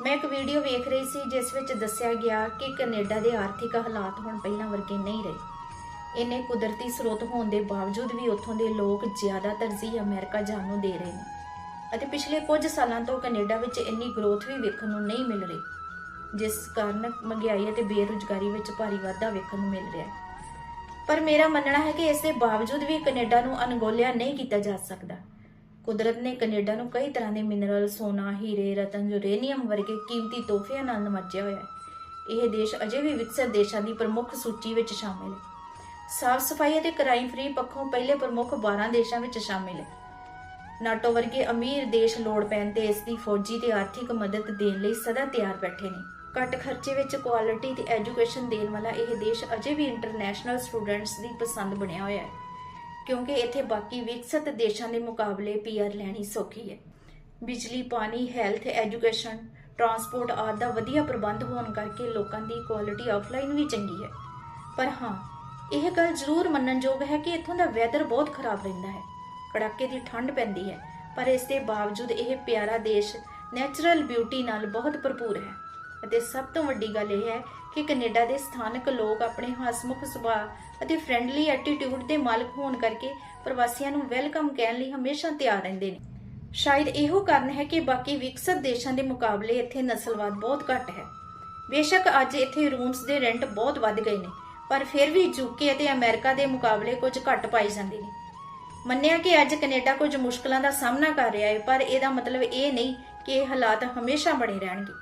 ਮੈਂ ਇੱਕ ਵੀਡੀਓ ਵੇਖ ਰਹੀ ਸੀ, ਜਿਸ ਵਿੱਚ ਦੱਸਿਆ ਗਿਆ ਕਿ ਕੈਨੇਡਾ ਦੇ ਆਰਥਿਕ ਹਾਲਾਤ ਹੁਣ ਪਹਿਲਾਂ ਵਰਗੇ ਨਹੀਂ ਰਹੇ। ਇੰਨੇ ਕੁਦਰਤੀ ਸਰੋਤ ਹੋਣ ਦੇ ਬਾਵਜੂਦ ਵੀ ਉੱਥੋਂ ਦੇ ਲੋਕ ਜ਼ਿਆਦਾ ਤਰਜੀਹ ਅਮਰੀਕਾ ਜਾਣ ਨੂੰ ਦੇ ਰਹੇ ਨੇ। ਅਤੇ ਪਿਛਲੇ ਕੁਝ ਸਾਲਾਂ ਤੋਂ ਕੈਨੇਡਾ ਵਿੱਚ ਇੰਨੀ ਗਰੋਥ ਵੀ ਵੇਖਣ ਨੂੰ ਨਹੀਂ ਮਿਲ ਰਹੀ, ਜਿਸ ਕਾਰਨ ਮਹਿੰਗਾਈ ਅਤੇ ਬੇਰੁਜ਼ਗਾਰੀ ਵਿੱਚ ਭਾਰੀ ਵਾਧਾ ਵੇਖਣ ਨੂੰ ਮਿਲ ਰਿਹਾ ਹੈ। ਪਰ ਮੇਰਾ ਮੰਨਣਾ ਹੈ ਕਿ ਇਸ ਦੇ ਬਾਵਜੂਦ ਵੀ ਕੈਨੇਡਾ ਨੂੰ ਅਣਗੋਲਿਆ ਨਹੀਂ ਕੀਤਾ ਜਾ ਸਕਦਾ। ਕੁਦਰਤ ਨੇ ਕੈਨੇਡਾ ਨੂੰ ਕਈ ਤਰ੍ਹਾਂ ਦੇ ਮਿਨਰਲ, ਸੋਨਾ, ਹੀਰੇ, ਰਤਨ, ਯੂਰੇਨੀਅਮ ਵਰਗੇ ਕੀਮਤੀ ਤੋਹਫਿਆਂ ਨਾਲ ਨਵਾਜਿਆ ਹੋਇਆ ਹੈ। ਇਹ ਦੇਸ਼ ਅਜੇ ਵੀ ਵਿਕਸਿਤ ਦੇਸ਼ਾਂ ਦੀ ਪ੍ਰਮੁੱਖ ਸੂਚੀ ਵਿੱਚ ਸ਼ਾਮਿਲ ਹੈ। ਸਾਫ਼ ਸਫ਼ਾਈ ਅਤੇ ਕ੍ਰਾਈਮ ਫ੍ਰੀ ਪੱਖੋਂ ਪਹਿਲੇ ਪ੍ਰਮੁੱਖ 12 ਦੇਸ਼ਾਂ ਵਿੱਚ ਸ਼ਾਮਿਲ ਹੈ। ਨਾਟੋ ਵਰਗੇ ਅਮੀਰ ਦੇਸ਼ ਲੋੜ ਪੈਣ ਤੇ ਇਸ ਦੀ ਫੌਜੀ ਤੇ ਆਰਥਿਕ ਮਦਦ ਦੇਣ ਲਈ ਸਦਾ ਤਿਆਰ ਬੈਠੇ ਨੇ। ਘੱਟ ਖਰਚੇ ਵਿੱਚ ਕੁਆਲਿਟੀ ਤੇ ਐਜੂਕੇਸ਼ਨ ਦੇਣ ਵਾਲਾ ਇਹ ਦੇਸ਼ ਅਜੇ ਵੀ ਇੰਟਰਨੈਸ਼ਨਲ ਸਟੂਡੈਂਟਸ ਦੀ ਪਸੰਦ ਬਣਿਆ ਹੋਇਆ ਹੈ। ਕਿਉਂਕਿ ਇੱਥੇ ਬਾਕੀ ਵਿਕਸਿਤ ਦੇਸ਼ਾਂ ਦੇ ਮੁਕਾਬਲੇ ਪੀਆਰ ਲੈਣੀ ਸੌਖੀ ਹੈ। ਬਿਜਲੀ, ਪਾਣੀ, ਹੈਲਥ, ਐਜੂਕੇਸ਼ਨ, ਟਰਾਂਸਪੋਰਟ ਆਦਿ ਦਾ ਵਧੀਆ ਪ੍ਰਬੰਧ ਹੋਣ ਕਰਕੇ ਲੋਕਾਂ ਦੀ ਕੁਆਲਿਟੀ ਆਫਲਾਈਨ ਵੀ ਚੰਗੀ ਹੈ। ਪਰ ਹਾਂ, ਇਹ ਗੱਲ ਜ਼ਰੂਰ ਮੰਨਣਯੋਗ ਹੈ ਕਿ ਇੱਥੋਂ ਦਾ ਵੈਦਰ ਬਹੁਤ ਖਰਾਬ ਰਹਿੰਦਾ ਹੈ। ਕੜਾਕੇ ਦੀ ਠੰਡ ਪੈਂਦੀ ਹੈ, ਪਰ ਇਸ ਦੇ ਬਾਵਜੂਦ ਇਹ ਪਿਆਰਾ ਦੇਸ਼ ਨੈਚੁਰਲ ਬਿਊਟੀ ਨਾਲ ਬਹੁਤ ਭਰਪੂਰ ਹੈ। ਅਤੇ ਸਭ ਤੋਂ ਵੱਡੀ ਗੱਲ ਇਹ ਹੈ ਕਿ ਕੈਨੇਡਾ ਦੇ ਸਥਾਨਕ ਲੋਕ ਆਪਣੇ ਹਸਮੁਖ ਸੁਭਾਅ ਅਤੇ ਫ੍ਰੈਂਡਲੀ ਐਟੀਟਿਊਡ ਦੇ ਮਾਲਕ ਹੋਣ ਕਰਕੇ ਪ੍ਰਵਾਸੀਆਂ ਨੂੰ ਵੈਲਕਮ ਕਹਿਣ ਲਈ ਹਮੇਸ਼ਾ ਤਿਆਰ ਰਹਿੰਦੇ ਨੇ। ਸ਼ਾਇਦ ਇਹੋ ਕਾਰਨ ਹੈ ਕਿ ਬਾਕੀ ਵਿਕਸਿਤ ਦੇਸ਼ਾਂ ਦੇ ਮੁਕਾਬਲੇ ਇੱਥੇ ਨਸਲਵਾਦ ਬਹੁਤ ਘੱਟ ਹੈ। ਬੇਸ਼ੱਕ ਅੱਜ ਇੱਥੇ ਰੂਮਸ ਦੇ ਰੈਂਟ ਬਹੁਤ ਵੱਧ ਗਏ ਨੇ, ਪਰ ਫਿਰ ਵੀ ਯੂਕੇ ਅਤੇ ਅਮਰੀਕਾ ਦੇ ਮੁਕਾਬਲੇ ਕੁਝ ਘੱਟ ਪਾਈ ਜਾਂਦੇ ਨੇ। ਮੰਨਿਆ ਕਿ ਅੱਜ ਕੈਨੇਡਾ ਕੁਝ ਮੁਸ਼ਕਲਾਂ ਦਾ ਸਾਹਮਣਾ ਕਰ ਰਿਹਾ ਹੈ, ਪਰ ਇਹਦਾ ਮਤਲਬ ਇਹ ਨਹੀਂ ਕਿ ਇਹ ਹਾਲਾਤ ਹਮੇਸ਼ਾ ਬਣੇ ਰਹਿਣਗੇ।